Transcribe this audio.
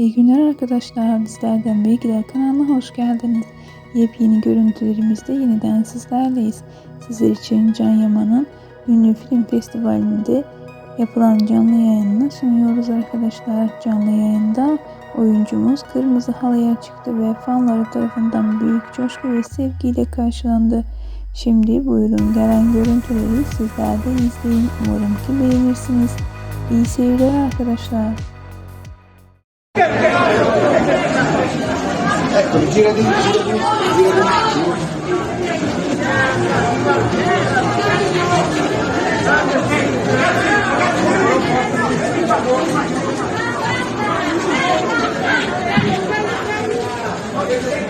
İyi günler arkadaşlar. Bizlerden Bilgiler kanalına hoş geldiniz. Yepyeni görüntülerimizde yeniden sizlerleyiz. Sizler için Can Yaman'ın ünlü film festivalinde yapılan canlı yayınını sunuyoruz arkadaşlar. Canlı yayında oyuncumuz kırmızı halıya çıktı ve fanları tarafından büyük coşku ve sevgiyle karşılandı. Şimdi buyurun gelen görüntüleri sizler de izleyin. Umarım ki beğenirsiniz. İyi seyirler arkadaşlar. Tira de, tira de, tira de.